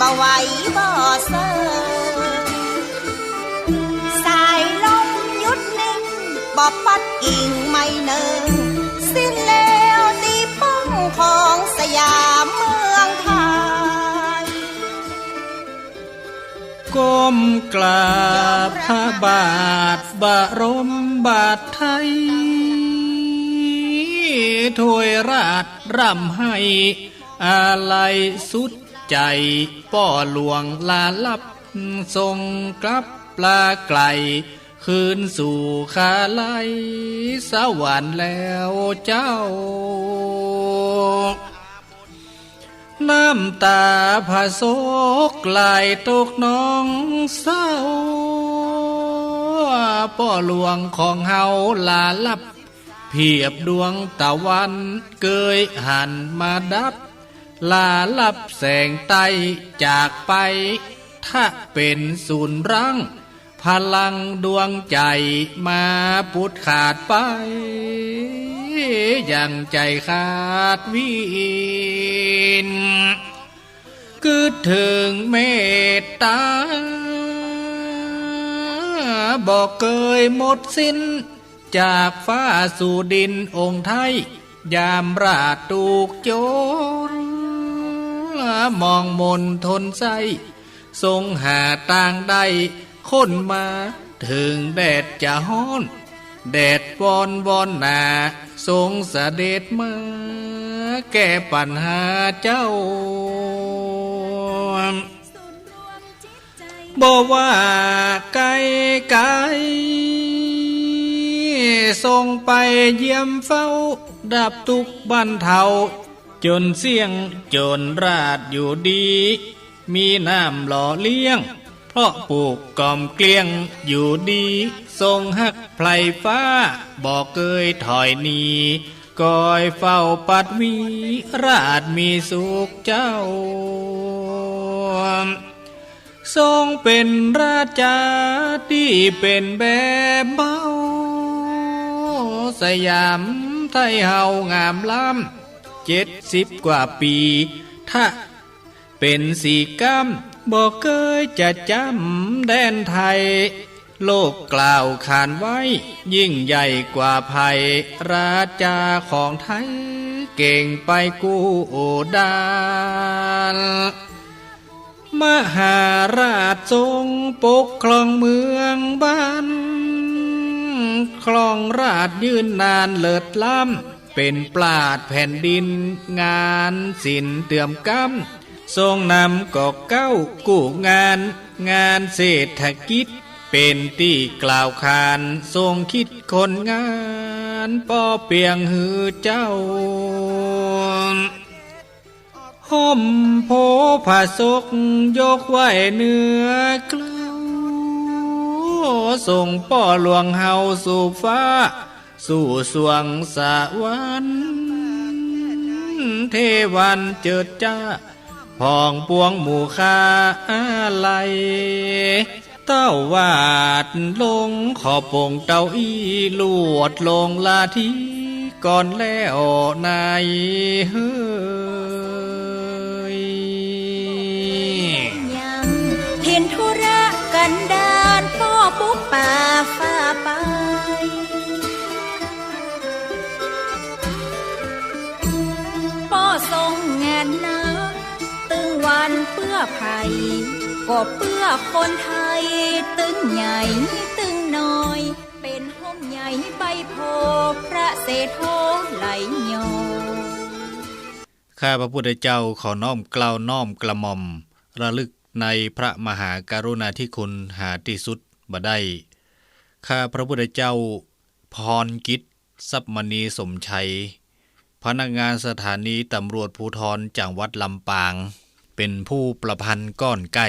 บ่ไหวบ่เซอสายลมยุดนิ่งบ่ปัดกิ่งไม่เนิงสิ้นแล้วตีป้องของสยามเมืองไทยก้มกราบพระบาทบรมบาทไทยถวยราชร่ำให้อาลัยสุด ใจป่อหลวงลาลับทรงกลับปลาไกล คืนสู่คาไลสวรรค์แล้วเจ้า น้ำตาผาโศกไหลตกน้องเศร้าป่อหลวงของเฮาลาลับเพียบดวงตะวันเกยหันมาดับ ลาลับแสงไตจากไป ถ้าเป็นศูนย์รัง พลังดวงใจมาปุดขาดไปยังใจขาดวินคืดถึงเมตตา บอกเคยหมดสิ้น จากฟ้าสู่ดินองค์ไทย ยามราตูกโจ มองมนทนใจทรงหาต่างใดค้นมาถึงแดดจะฮ้อน แดดวอนวอนหนาทรงเสด็จมา แก้ปัญหาเจ้าบอกว่าไกลไกลส่งไปเยี่ยมเฝ้า ดับทุกบันเทา จนเสียงจนราดอยู่ดี มีน้ำหล่อเลี้ยง เพราะปลูกกล่อมเกลี้ยงอยู่ดี ทรงหักไพลฟ้า บอกเกยถอยหนีกอยเฝ้าปัดวีราชมีสุขเจ้า ทรงเป็นราชาที่เป็นแบบเบา สยามไทยเฮางามล้ำ เจ็ดสิบกว่าปี ถ้าเป็นสีกำบอกเคยจะจำแดนไทย โลกกล่าวขานไว้ ยิ่งใหญ่กว่าภัย ราชาของไทย เก่งไปกู้ดานมหาราชทรงปกครองเมืองบ้านครองราชยืนนานเลิศล้ำ เป็นปราดแผ่นดินงานสินเตื่อมกำทรงนำกอกเก้ากู้งาน งานเศรษฐกิจ เป็นที่กล่าวขานทรงคิดคนงานป่อเปียงหือเจ้าห่มโพผาศกยกไว้เนื้อกล้าวส่งป่อหลวงเฮาสู่ฟ้า สู่สวงสวรรค์เทวันเจิดจ้าพองปวงหมู่คาอะไรเต้าวาดลงขอบปงเต้าอีลวดลงลาทีก่อนแล้วนายเฮ้ ทรงแงนนักตึงวันเพื่อภัยก็เพื่อคนไทย ตึงใหญ่ตึงน้อย เป็นห้มใหญ่ใบโพพระเศรษฐไหลโยข้าพระพุทธเจ้าขอน้อมกล่าวน้อมกระหม่อม ระลึกในพระมหาการุณาธิคุณหาที่สุดบ่ได้ ข้าพระพุทธเจ้าพรกิจ สัพมณีสมชัย พนักงานสถานีตำรวจภูธรจังหวัดลำปาง เป็นผู้ประพันธ์ก้อนไก่